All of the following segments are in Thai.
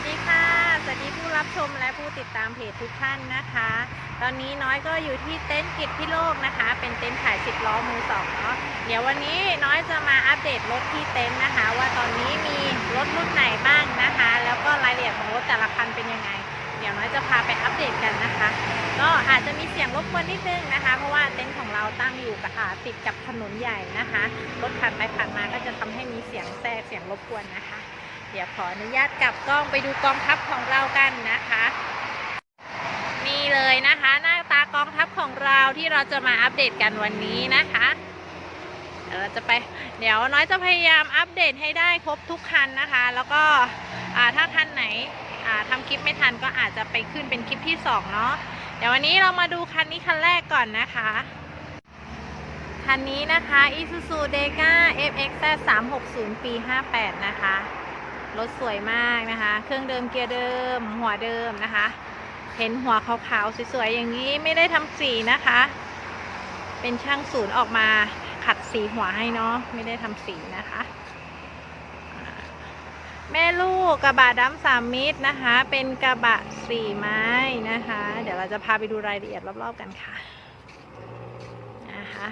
สดีค่ะ สวัสดีผู้รับชมและผู้ติดตามเพจทุกท่านนะคะ ตอนนี้น้อยก็อยู่ที่เต็นท์กิจพิโลกนะคะ เป็นเต็นท์ขายสิบล้อมือสองเนาะ เดี๋ยววันนี้น้อยจะมาอัปเดตรถที่เต็นท์นะคะ ว่าตอนนี้มีรถรุ่นไหนบ้างนะคะ แล้วก็รายละเอียดของรถแต่ละคันเป็นยังไง เดี๋ยวน้อยจะพาไปอัปเดตกันนะคะ ก็อาจจะมีเสียงรบกวนนิดนึงนะคะ เพราะว่าเต็นท์ของเราตั้งอยู่กับอ่าติดกับถนนใหญ่นะคะ รถผ่านไปผ่านมาก็จะทำให้มีเสียงแทรกเสียงรบกวนนะคะ เดี๋ยวขออนุญาตกลับกล้องไปดูกองทัพของเรากันนะคะ นี่เลยนะคะหน้าตากองทัพของเราที่เราจะมาอัปเดตกันวันนี้นะคะเราจะไปเดี๋ยวน้อยจะพยายามอัปเดตให้ได้ครบทุกคันนะคะ แล้วก็ถ้าคันไหนอ่าทำคลิปไม่ทันก็อาจจะไปขึ้นเป็นคลิปที่สองเนาะเดี๋ยววันนี้เรามาดูคันนี้คันแรกก่อนนะคะ คันนี้นะคะ Isuzu Dega FX 360 ปี 58 นะคะ รถสวยมากนะคะ เครื่องเดิมเกียร์เดิม หัวเดิมนะคะ เห็นหัวขาวๆสวยๆอย่างนี้ไม่ได้ทำสีนะคะ เป็นช่างศูนย์ออกมาขัดสีหัวให้เนาะไม่ได้ทำสีนะคะแม่ลูกกระบะดำสามมิตรนะคะ เป็นกระบะสี่ไม้นะคะ เดี๋ยวเราจะพาไปดูรายละเอียดรอบๆกันค่ะนะคะ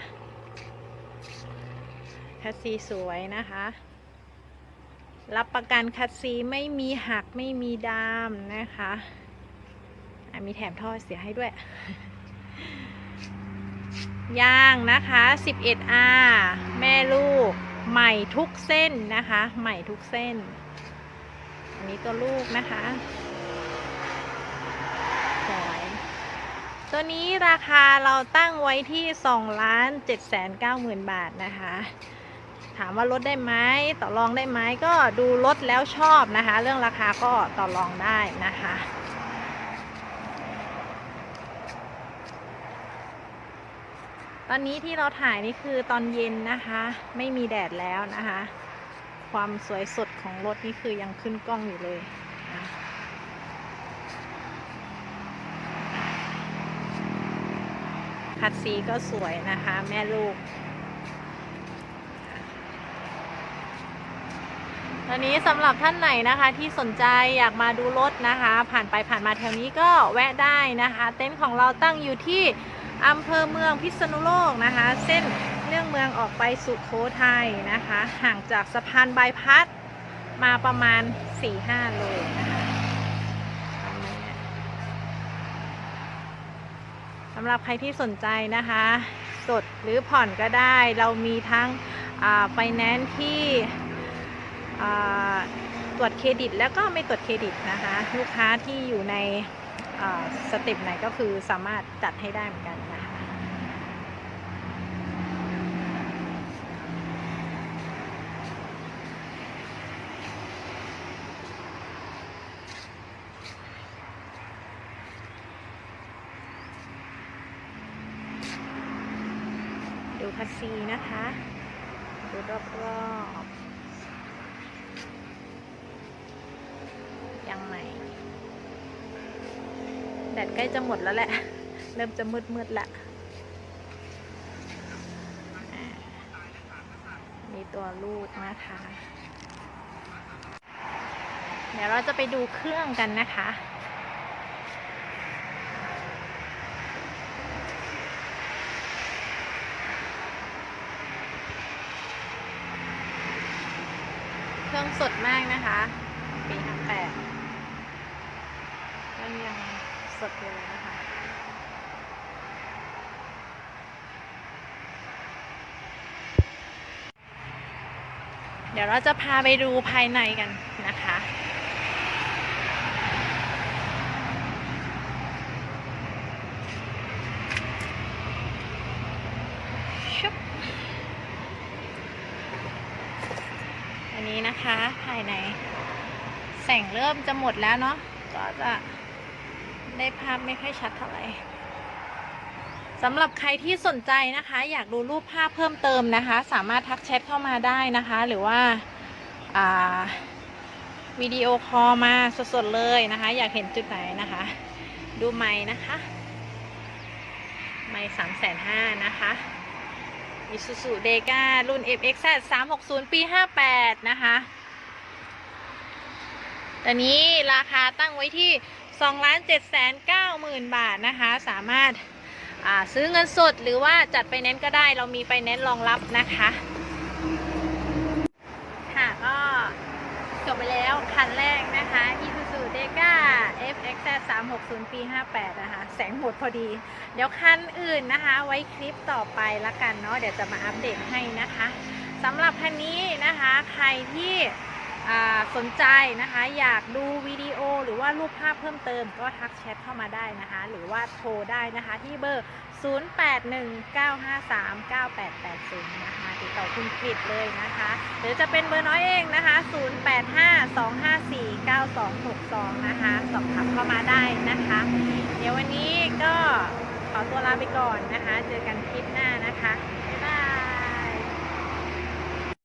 คัสซีสวยนะคะ รับประกันคัดซีไม่มีหักไม่มีดามนะคะมีแถมท่อเสียให้ด้วย ยางนะคะ 11R แม่ลูก ใหม่ทุกเส้นนะคะ ใหม่ทุกเส้น อันนี้ตัวลูกนะคะสวยตัวนี้ราคาเราตั้งไว้ที่2ล้าน7แสน9หมื่นบาทนะคะ ถามว่าลดได้ไหมต่อรองได้ไหมก็ดูลดแล้วชอบนะคะ เรื่องราคาก็ต่อรองได้นะคะตอนนี้ที่เราถ่ายนี่คือตอนเย็นนะคะ ไม่มีแดดแล้วนะคะ ความสวยสดของรถนี่คือยังขึ้นกล้องอยู่เลยนะคัดซีก็สวยนะคะ แม่ลูก ตอนนี้สำหรับท่านไหนนะคะที่สนใจอยากมาดูรถนะคะ ผ่านไปผ่านมาแถวนี้ก็แวะได้นะคะ เต็นท์ของเราตั้งอยู่ที่อำเภอเมืองพิษณุโลกนะคะ เส้นเรื่องเมืองออกไปสุโขทัยนะคะ ห่างจากสะพานบายพัดมาประมาณ 4-5โลนะคะสำหรับใครที่สนใจนะคะ สดหรือผ่อนก็ได้ เรามีทั้งไฟแนนซ์ที่ ตรวจเครดิตแล้วก็ไม่ตรวจเครดิตนะคะ ลูกค้าที่อยู่ในสเต็ปไหนก็คือสามารถจัดให้ได้เหมือนกันนะคะดูคัสซีนะคะ ดูรอบๆยังใหม่แดดใกล้จะหมดแล้วแหละ เริ่มจะมืดมืดละมีตัวลูกนะคะ เดี๋ยวเราจะไปดูเครื่องกันนะคะเครื่องสดมากนะคะ ปีห้าแปดมันยัง สดอยู่เลยนะคะเดี๋ยวเราจะพาไปดูภายในกันนะคะ ชุบ อันนี้นะคะภายใน แสงเริ่มจะหมดแล้วเนาะ ก็จะ ได้ภาพไม่ค่อยชัดเท่าไหร่สำหรับใครที่สนใจนะคะ อยากดูรูปภาพเพิ่มเติมนะคะ สามารถทักแชทเข้ามาได้นะคะ หรือว่าอ่าวิดีโอคอลมาสดๆเลยนะคะ อยากเห็นจุดไหนนะคะ ดูไม้นะคะไม้สามแสนห้านะคะ Isuzu Dega รุ่น FXZ 360 ปี 58 นะคะ ตอนนี้ราคาตั้งไว้ที่ 2ล้าน7แสน9หมื่นบาทนะคะ สามารถาซื้อเงินสดหรือว่าจัดไปเน้นก็ได้เรามีไปเน้นรองรับนะคะค่ะก็จบไปแล้วคันแรกนะคะ Isuzu Deca FX 360 ปี 58 นะคะ แสงหมดพอดี เดี๋ยวคันอื่นนะคะ ไว้คลิปต่อไปละกันเนาะเดี๋ยวจะมาอัปเดตให้นะคะสำหรับคันนี้นะคะ ใครที่ สนใจนะคะอยากดูวิดีโอหรือว่ารูปภาพเพิ่มเติมก็ทักแชทเข้ามาได้นะคะ หรือว่าโทรได้นะคะที่เบอร์ 0819539880 นะคะติดต่อคุณกริดเลยนะคะ หรือจะเป็นเบอร์น้อยเองนะคะ 0852549262 นะคะสอบถามเข้ามาได้นะคะ เดี๋ยววันนี้ก็ขอตัวลาไปก่อนนะคะ เจอกันคลิปหน้านะคะบ๊าย